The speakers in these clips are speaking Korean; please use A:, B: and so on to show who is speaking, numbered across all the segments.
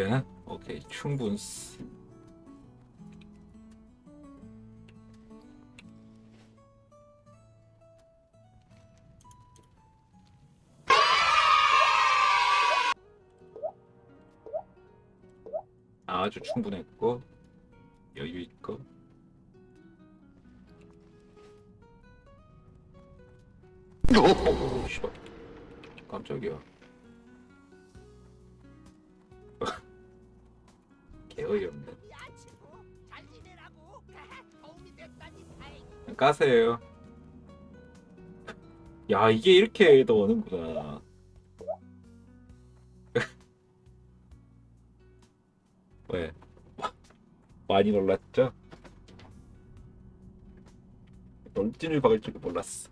A: 되나? 오케이 충분. 아주 충분했고 여유 있고 오. 깜짝이야. 어이없네. 까세요. 야 이게 이렇게 넣는구나. 왜? 많이 놀랐죠? 돌진을 박을 줄 몰랐어.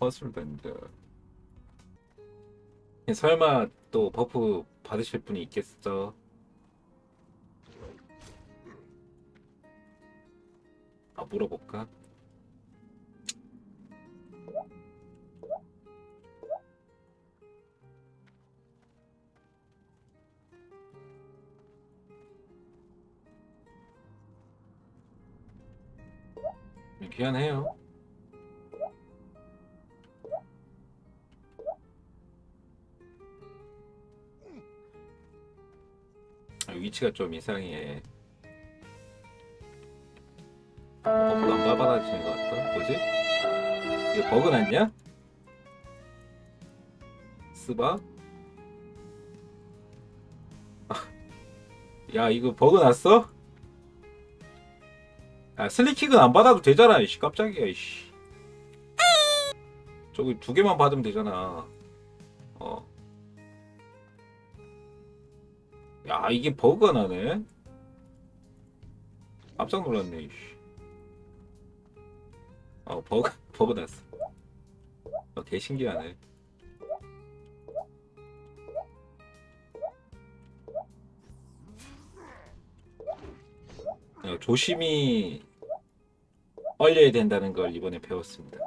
A: 허술 밴드. 설마 또 버프 받으실 분이 있겠어? 아 물어볼까? 귀한해요. 아, 위치가 좀 이상해. 버프가 안 밟아지는 것 같다. 뭐지? 이거 버그 났냐? 스바? 아, 야 이거 버그 났어? 야 슬리킥은 안 받아도 되잖아 이씨 깜짝이야 이씨 저기 두 개만 받으면 되잖아 어. 야 이게 버그가 나네 깜짝 놀랐네 이씨 어 버그 버그 났어 어, 개 신기하네 어, 조심히 얼려야 된다는 걸 이번에 배웠습니다.